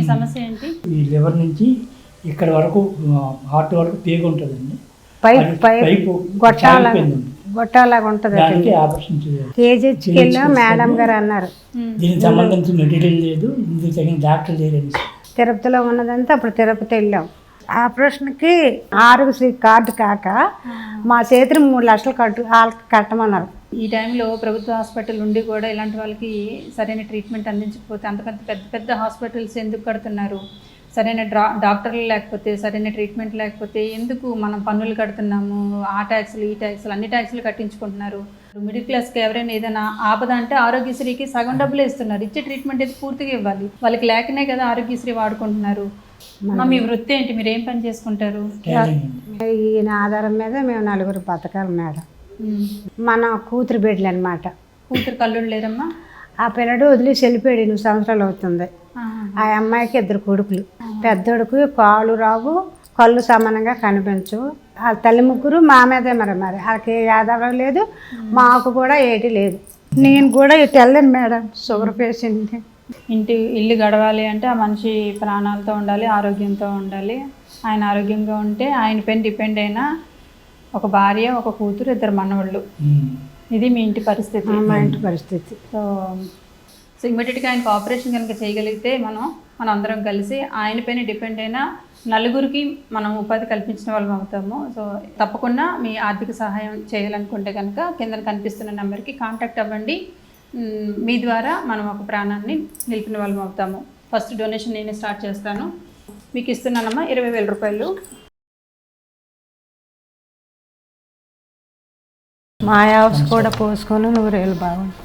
మీ సమస్య ఏంటి? ఈ లివర్ నుంచి ఇక్కడ వరకు హార్ట్ వరకు పేగు ఉంటుందండి. పైప్ అది పైప్ పైపు గొట్టాల చాలిపోయిందండి. గొట్టాలాగా ఉంటుంది దానికి ఆపరేషన్ చేయాలి. కేజీహెచ్కి వెళ్ళా మేడం గారు అన్నారు. ఉమ్. దీనికి సంబంధించిన మెటీరియల్ లేదు. ఇందుకు తగిన డాక్టర్ లేరండి. తిరుపతిలో ఉన్నదంతా అప్పుడు తిరుపతి వెళ్ళాం. ఆపరేషన్కి ఆరోగ్యశ్రీ కార్డు కాక మా చేతిని మూడు లక్షలు కట్టు వాళ్ళకి కట్టమన్నారు. ఈ టైంలో ప్రభుత్వ హాస్పిటల్ ఉండి కూడా ఇలాంటి వాళ్ళకి సరైన ట్రీట్మెంట్ అందించకపోతే అంత పెద్ద పెద్ద పెద్ద హాస్పిటల్స్ ఎందుకు కడుతున్నారు? సరైన డ్రా డాక్టర్లు లేకపోతే సరైన ట్రీట్మెంట్ లేకపోతే ఎందుకు మనం పన్నులు కడుతున్నాము? ఆ ట్యాక్స్లు ఈ ట్యాక్స్లు అన్ని ట్యాక్స్లు కట్టించుకుంటున్నారు. మిడిల్ క్లాస్కి ఎవరైనా ఏదైనా ఆపద అంటే ఆరోగ్యశ్రీకి సగం డబ్బులు ఇస్తున్నారు ఇచ్చే ట్రీట్మెంట్ అయితే పూర్తిగా ఇవ్వాలి. వాళ్ళకి లేకనే కదా ఆరోగ్యశ్రీ వాడుకుంటున్నారు. మీ వృత్తి ఏంటి? మీరు ఏం పని చేసుకుంటారు? ఈయన ఆధారం మీద మేము నలుగురు బతకాలి మేడం. మన కూతురు బిడ్డలు అనమాట కూతురు కల్లుడు లేరమ్మా? ఆ పిల్లడు వదిలేసి వెళ్ళిపోయాడు ఎనిమిది సంవత్సరాలు అవుతుంది. ఆ అమ్మాయికి ఇద్దరు కొడుకులు. పెద్దోడుకు కాలు రావు కళ్ళు సమానంగా కనిపించు. ఆ తల్లి ముగ్గురు మా మీదే మరి మరి. వాళ్ళకి ఆధారం లేదు మాకు కూడా ఏటి లేదు. నేను కూడా ఇటు వెళ్ళాను మేడం షుగర్ పేషెంట్ ఇంటి ఇల్లు గడవాలి అంటే ఆ మనిషి ప్రాణాలతో ఉండాలి ఆరోగ్యంతో ఉండాలి. ఆయన ఆరోగ్యంగా ఉంటే ఆయన పైన డిపెండ్ అయిన ఒక భార్య ఒక కూతురు ఇద్దరు మనవాళ్ళు. ఉమ్. ఇది మీ ఇంటి పరిస్థితి. మా ఇంటి పరిస్థితి. సో సో ఇమ్మీడియట్గా ఆయనకు ఆపరేషన్ కనుక చేయగలిగితే మనం మనం అందరం కలిసి ఆయన పైన డిపెండ్ అయిన నలుగురికి మనం ఉపాధి కల్పించిన వాళ్ళం అవుతాము. సో తప్పకుండా మీ ఆర్థిక సహాయం చేయాలనుకుంటే కనుక కింద కనిపిస్తున్న నెంబర్కి కాంటాక్ట్ అవ్వండి. మ్, మీ ద్వారా మనం ఒక ప్రాణాన్ని నిలిపిన వాళ్ళం అవుతాము. ఫస్ట్ డొనేషన్ నేనే స్టార్ట్ చేస్తాను. మీకు ఇస్తున్నానమ్మా ఇరవై వేల రూపాయలు. మాయా కూడా పోసుకొని నూరేళ్ళు బాగుంది